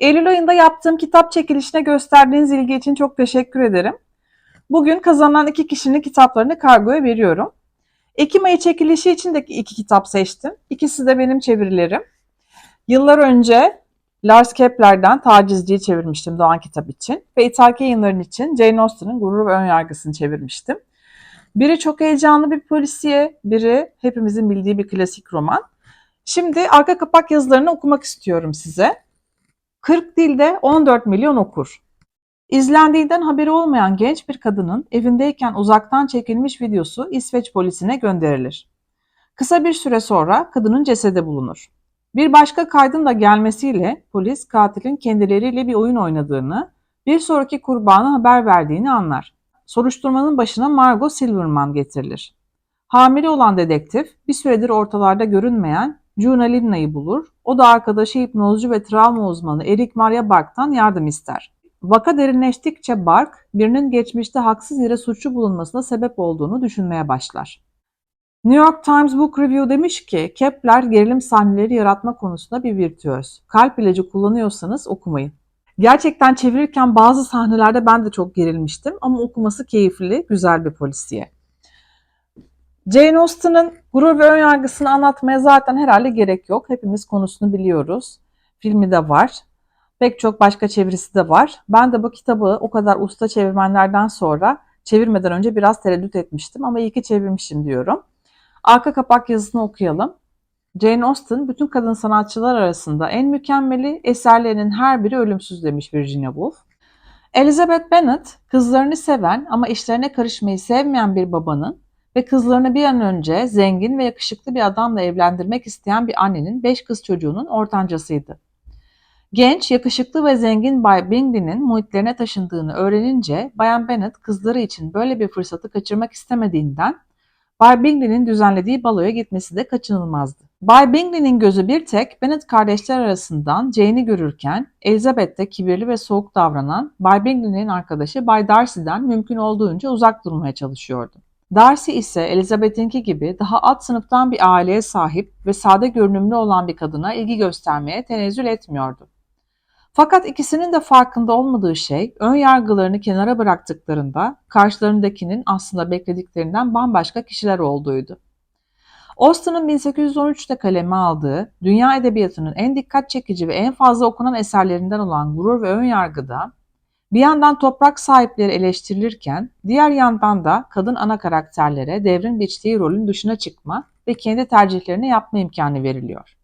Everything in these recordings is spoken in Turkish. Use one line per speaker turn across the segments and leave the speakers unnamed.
Eylül ayında yaptığım kitap çekilişine gösterdiğiniz ilgi için çok teşekkür ederim. Bugün kazanan iki kişinin kitaplarını kargoya veriyorum. Ekim ayı çekilişi için de iki kitap seçtim. İkisi de benim çevirilerim. Yıllar önce Lars Kepler'den Tacizci'yi çevirmiştim Doğan kitap için. Ve İthal yayınların için Jane Austen'ın Gurur ve Önyargısı'nı çevirmiştim. Biri çok heyecanlı bir polisiye, biri hepimizin bildiği bir klasik roman. Şimdi arka kapak yazılarını okumak istiyorum size. 40 dilde 14 milyon okur. İzlendiğinden haberi olmayan genç bir kadının evindeyken uzaktan çekilmiş videosu İsveç polisine gönderilir. Kısa bir süre sonra kadının cesedi bulunur. Bir başka kaydın da gelmesiyle polis katilin kendileriyle bir oyun oynadığını, bir sonraki kurbanı haber verdiğini anlar. Soruşturmanın başına Margot Silverman getirilir. Hamile olan dedektif bir süredir ortalarda görünmeyen Juna Linna'yı bulur. O da arkadaşı hipnozcu ve travma uzmanı Eric Maria Bark'tan yardım ister. Vaka derinleştikçe Bark, birinin geçmişte haksız yere suçlu bulunmasına sebep olduğunu düşünmeye başlar. New York Times Book Review demiş ki, Kepler gerilim sahneleri yaratma konusunda bir virtüöz. Kalp ilacı kullanıyorsanız okumayın. Gerçekten çevirirken bazı sahnelerde ben de çok gerilmiştim ama okuması keyifli, güzel bir polisiye. Jane Austen'ın gurur ve önyargısını anlatmaya zaten herhalde gerek yok. Hepimiz konusunu biliyoruz. Filmi de var. Pek çok başka çevirisi de var. Ben de bu kitabı o kadar usta çevirmenlerden sonra çevirmeden önce biraz tereddüt etmiştim ama iyi ki çevirmişim diyorum. Arka kapak yazısını okuyalım. Jane Austen bütün kadın sanatçılar arasında en mükemmeli, eserlerinin her biri ölümsüz demiş Virginia Woolf. Elizabeth Bennet, kızlarını seven ama işlerine karışmayı sevmeyen bir babanın ve kızlarını bir an önce zengin ve yakışıklı bir adamla evlendirmek isteyen bir annenin beş kız çocuğunun ortancasıydı. Genç, yakışıklı ve zengin Bay Bingley'nin muhitlerine taşındığını öğrenince Bayan Bennet kızları için böyle bir fırsatı kaçırmak istemediğinden Bay Bingley'nin düzenlediği baloya gitmesi de kaçınılmazdı. Bay Bingley'nin gözü bir tek Bennet kardeşler arasından Jane'i görürken Elizabeth de kibirli ve soğuk davranan Bay Bingley'nin arkadaşı Bay Darcy'den mümkün olduğunca uzak durmaya çalışıyordu. Darcy ise Elizabeth'inki gibi daha alt sınıftan bir aileye sahip ve sade görünümlü olan bir kadına ilgi göstermeye tenezzül etmiyordu. Fakat ikisinin de farkında olmadığı şey ön yargılarını kenara bıraktıklarında karşılarındakinin aslında beklediklerinden bambaşka kişiler olduğuydu. Austen'ın 1813'te kaleme aldığı, dünya edebiyatının en dikkat çekici ve en fazla okunan eserlerinden olan Gurur ve Önyargı'da bir yandan toprak sahipleri eleştirilirken diğer yandan da kadın ana karakterlere devrin biçtiği rolün dışına çıkma ve kendi tercihlerini yapma imkanı veriliyor.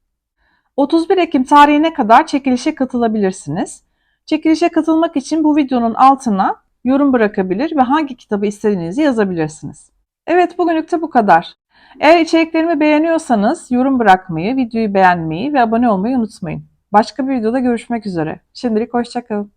31 Ekim tarihine kadar çekilişe katılabilirsiniz. Çekilişe katılmak için bu videonun altına yorum bırakabilir ve hangi kitabı istediğinizi yazabilirsiniz. Evet bugünlük de bu kadar. Eğer içeriklerimi beğeniyorsanız yorum bırakmayı, videoyu beğenmeyi ve abone olmayı unutmayın. Başka bir videoda görüşmek üzere. Şimdilik hoşçakalın.